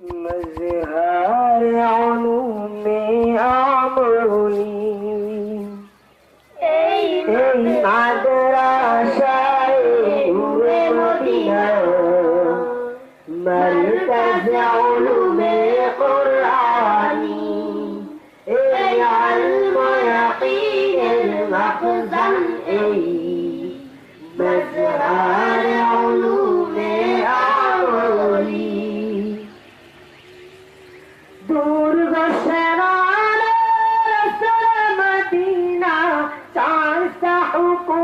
مزهار علومي أعمر لي أي مدرسة ومدينة مركز علوم قرآني. أي علم يقين تفتح قلوبنا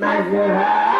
Nice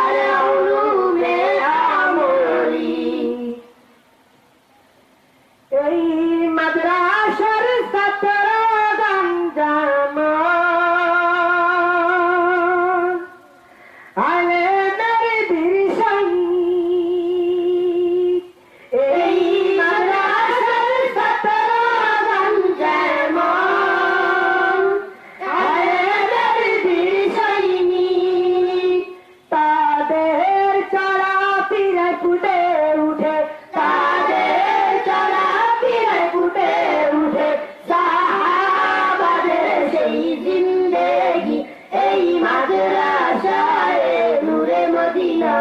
উঠে তাদের চলা ফিরে ফুটে উঠে। সাহাবাদের সেই জিন্দেগি এই মাদ্রাসায় নূরে মদিনা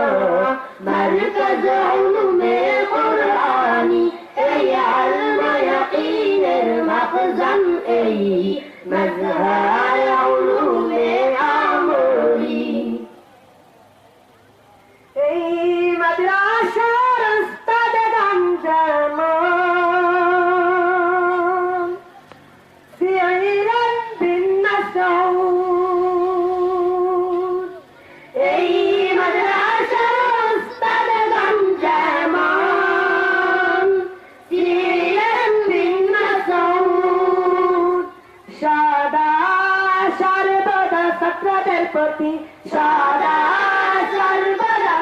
প্রতি সদা সর্বদা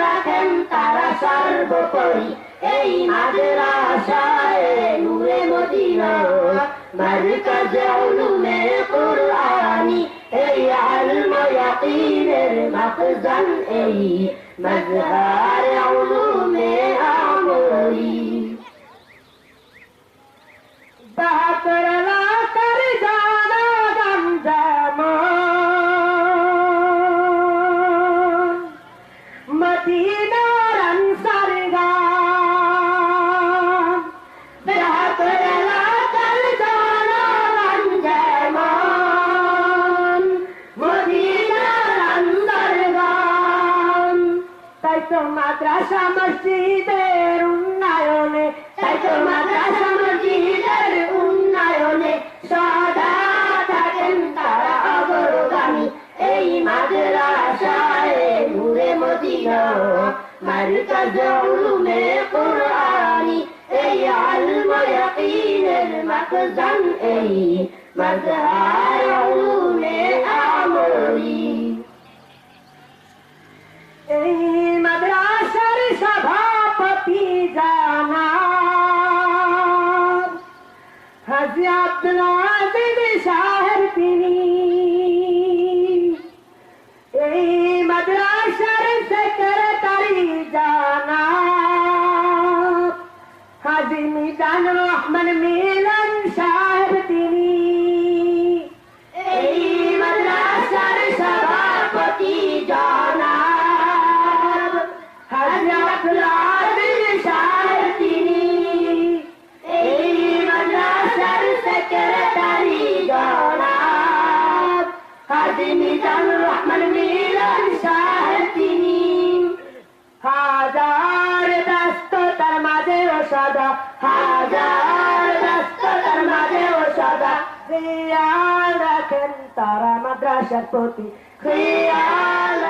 রাখেন তারা সর্বোপরি? এই মাদ্রাসায় মদিনা উলুমে কুরআনি, এই আলম ইয়াকিনের মাখজান এই মাজহার মাদ্রাসা মসজিদের উন্নয়নে তো মাদ্রাসা মসজিদের উন্নয়নে সদা থাকেন তারা অগ্রগামী এই মাদ্রাসায় নূরে মদিনা মারকাজ উলুমে কুরআনি এই আলম ইয়াকিনের মাখজান এই মাজহার উলুমে হাজি আব্দুল আজিজ সাহেব তিনি। এই মাদ্রাসার সেক্রেটারি জানা হাজি মিজান রহমান মিলন সাহেব মিজানুর রহমান মিলন সাহেব তিনি হাজার ব্যস্ততার মাঝেও সদা হাজার ব্যস্ততার মাঝেও সদা খেয়াল রাখেন তারা মাদ্রাসার প্রতি খেয়াল